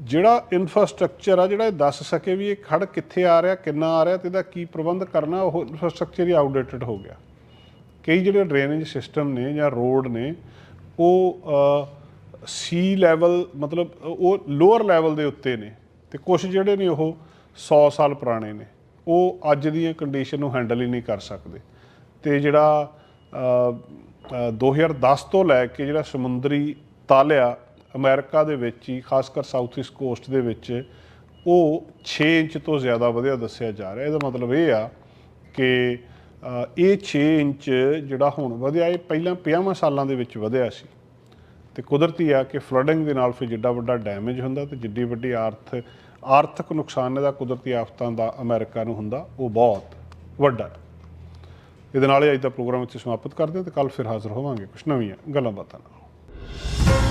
ਜਿਹੜਾ ਇਨਫਰਾਸਟ੍ਰਕਚਰ ਆ, ਜਿਹੜਾ ਇਹ ਦੱਸ ਸਕੇ ਵੀ ਇਹ ਖੜ ਕਿੱਥੇ ਆ ਰਿਹਾ, ਕਿੰਨਾ ਆ ਰਿਹਾ ਤੇ ਇਹਦਾ ਕੀ ਪ੍ਰਬੰਧ ਕਰਨਾ, ਉਹ ਇਨਫਰਾਸਟ੍ਰਕਚਰ ਹੀ ਆਊਟਡੇਟਡ ਹੋ ਗਿਆ। ਕਈ ਜਿਹੜੇ ਡਰੇਨੇਜ ਸਿਸਟਮ ਨੇ ਜਾਂ ਰੋਡ ਨੇ ਉਹ ਸੀ ਲੈਵਲ ਮਤਲਬ ਉਹ ਲੋਅਰ ਲੈਵਲ ਦੇ ਉੱਤੇ ਨੇ ਤੇ ਕੁਝ ਜਿਹੜੇ ਨੇ ਉਹ 100 ਸਾਲ ਪੁਰਾਣੇ ਨੇ। ਉਹ ਅੱਜ ਦੀਆਂ ਕੰਡੀਸ਼ਨ ਨੂੰ ਹੈਂਡਲ ਹੀ ਨਹੀਂ ਕਰ ਸਕਦੇ। ਤੇ ਜਿਹੜਾ ਅ, ਅ, 2010 ਤੋਂ ਲੈ ਕੇ ਜਿਹੜਾ ਸਮੁੰਦਰੀ ਤਾਲਿਆ ਅਮਰੀਕਾ ਦੇ ਵਿੱਚ ਹੀ ਖਾਸ ਕਰ ਸਾਊਥ ਈਸਟ ਕੋਸਟ ਦੇ ਵਿੱਚ ਉਹ 6 ਇੰਚ ਤੋਂ ਜ਼ਿਆਦਾ ਵਧਿਆ ਦੱਸਿਆ ਜਾ ਰਿਹਾ। ਇਹਦਾ ਮਤਲਬ ਇਹ ਆ ਕਿ ਇਹ 6 ਇੰਚ ਜਿਹੜਾ ਹੁਣ ਵਧਿਆ, ਇਹ ਪਹਿਲਾਂ 50 ਸਾਲਾਂ ਦੇ ਵਿੱਚ ਵਧਿਆ ਸੀ। ਤੇ ਕੁਦਰਤੀ ਆ ਕਿ ਫਲੱਡਿੰਗ ਦੇ ਨਾਲ ਫਿਰ ਜਿੱਡਾ ਵੱਡਾ ਡੈਮੇਜ ਹੁੰਦਾ ਤੇ ਜਿੱਡੀ ਵੱਡੀ ਆਰਥ, ਆਰਥਿਕ ਨੁਕਸਾਨ ਇਹਦਾ ਕੁਦਰਤੀ ਆਫਤਾਂ ਦਾ ਅਮਰੀਕਾ ਨੂੰ ਹੁੰਦਾ, ਉਹ ਬਹੁਤ ਵੱਡਾ। ਇਹਦੇ ਨਾਲ ਹੀ ਅੱਜ ਦਾ ਪ੍ਰੋਗਰਾਮ ਇੱਥੇ ਸਮਾਪਤ ਕਰਦੇ ਹਾਂ ਤੇ ਕੱਲ ਫਿਰ ਹਾਜ਼ਰ ਹੋਵਾਂਗੇ। ਕੁਝ ਨਵੀਆਂ ਗੱਲਾਂ ਬਾਤਾਂ ਨਾਲ।